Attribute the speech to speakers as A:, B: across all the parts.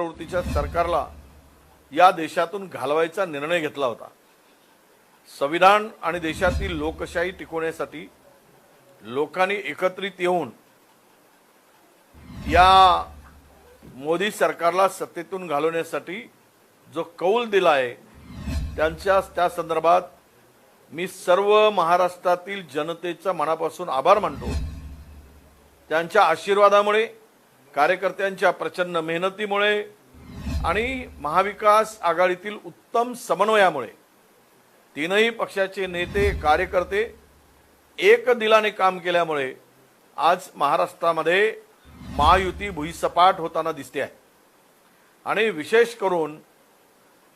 A: प्रवृत्तीच्या सरकारला या देशातून घालवायचा निर्णय घेतला होता. संविधान आणि देशातील लोकशाही टिकवण्यासाठी लोकांनी एकत्रित येऊन या मोदी सरकारला सत्तेतून घालवण्यासाठी जो कौल दिला आहे त्यांच्या त्या संदर्भात मी सर्व महाराष्ट्रातील जनतेचा मनापासून आभार मानतो. त्यांच्या आशीर्वादामुळे कार्यकर्त्यांच्या प्रचंड मेहनतीमुळे आणि महाविकास आघाडीतील उत्तम समन्वयामुळे तीनही पक्षाचे नेते कार्यकर्ते एक दिलाने काम केल्यामुळे आज महाराष्ट्रामध्ये महायुती भुईसपाट होताना दिसते आहे. आणि विशेष करून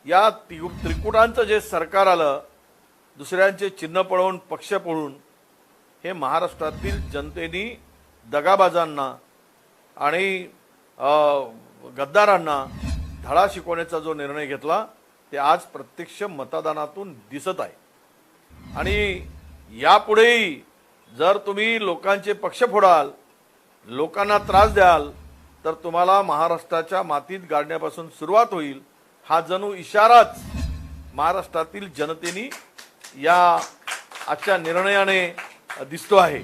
A: या ति- त्रिकुटांचं जे सरकार आलं दुसऱ्यांचे चिन्ह पळवून पक्ष पळून हे महाराष्ट्रातील जनतेनी दगाबाजांना आणि गद्दारांना धडा शिकवण्याचा जो निर्णय घेतला ते आज प्रत्यक्ष मतदानातून दिसत आहे. आणि यापुढेही जर तुम्ही लोकांचे पक्ष फोडाल लोकांना त्रास द्याल तर तुम्हाला महाराष्ट्राच्या मातीत गाडण्यापासून सुरुवात होईल हा जणू इशाराच महाराष्ट्रातील जनतेनी या आजच्या निर्णयाने दिसतो आहे.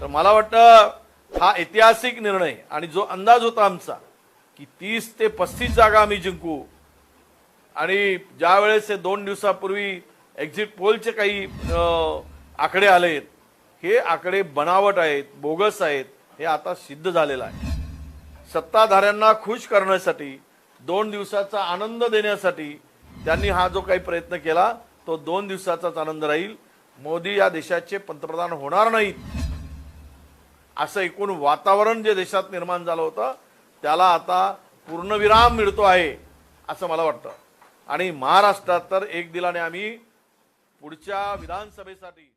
A: तर मला वाटतं हा ऐतिहासिक निर्णय आणि जो अंदाज होता आमचा की तीस ते पस्तीस जागा आम्ही जिंकू. आणि ज्या वेळेस हे दोन दिवसापूर्वी एक्झिट पोलचे काही आकडे आकडे आलेत हे आकडे बनावट आहेत बोगस आहेत हे आता सिद्ध झालेलं आहे. सत्ताधाऱ्यांना खुश करण्यासाठी दोन दिवसाचा आनंद देण्यासाठी त्यांनी हा जो काही प्रयत्न केला तो दोन दिवसाचाच आनंद राहील. मोदी या देशाचे पंतप्रधान होणार नाहीत. असं एकूण वातावरण जे देशात निर्माण झालं होतं त्याला आता पूर्णविराम मिळतो आहे असं मला वाटतं. आणि महाराष्ट्रात तर एक दिलाने आम्ही पुढच्या विधानसभेसाठी